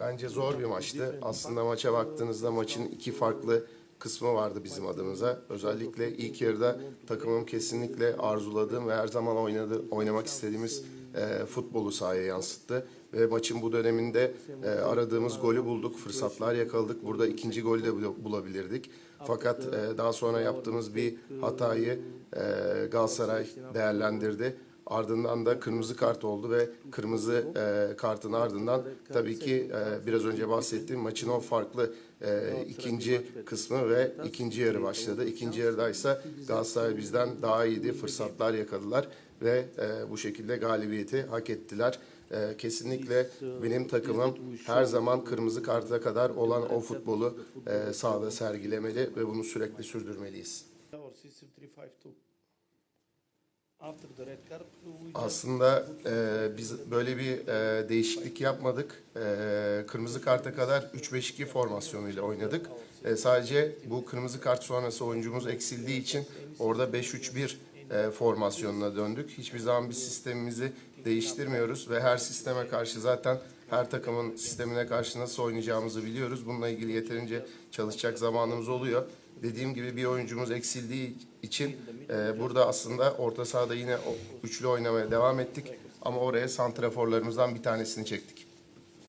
Bence zor bir maçtı. Aslında maça baktığınızda maçın iki farklı kısmı vardı bizim adımıza. Özellikle ilk yarıda takımım kesinlikle arzuladığım ve her zaman oynadı, oynamak istediğimiz e, futbolu sahaya yansıttı. Ve maçın bu döneminde e, aradığımız golü bulduk, fırsatlar yakaladık. Burada ikinci golü de bul- bulabilirdik. Fakat e, daha sonra yaptığımız bir hatayı e, Galatasaray değerlendirdi. Ardından da kırmızı kart oldu ve kırmızı e, kartın ardından tabii ki e, biraz önce bahsettiğim maçın o farklı e, ikinci kısmı ve ikinci yarı başladı. İkinci yarıda ise Galatasaray bizden daha iyiydi, fırsatlar yakaladılar ve e, bu şekilde galibiyeti hak ettiler. E, kesinlikle benim takımım her zaman kırmızı karta kadar olan o futbolu e, sahada sergilemeli ve bunu sürekli sürdürmeliyiz. Aslında e, biz böyle bir e, değişiklik yapmadık. E, kırmızı karta kadar 3-5-2 formasyonuyla oynadık. E, sadece bu kırmızı kart sonrası oyuncumuz eksildiği için orada 5-3-1 e, formasyonuna döndük. Hiçbir zaman biz sistemimizi değiştirmiyoruz ve her sisteme karşı zaten her takımın sistemine karşı nasıl oynayacağımızı biliyoruz. Bununla ilgili yeterince çalışacak zamanımız oluyor. Dediğim gibi bir oyuncumuz eksildiği için e, burada aslında orta sahada yine üçlü oynamaya devam ettik. Ama oraya santraforlarımızdan bir tanesini çektik.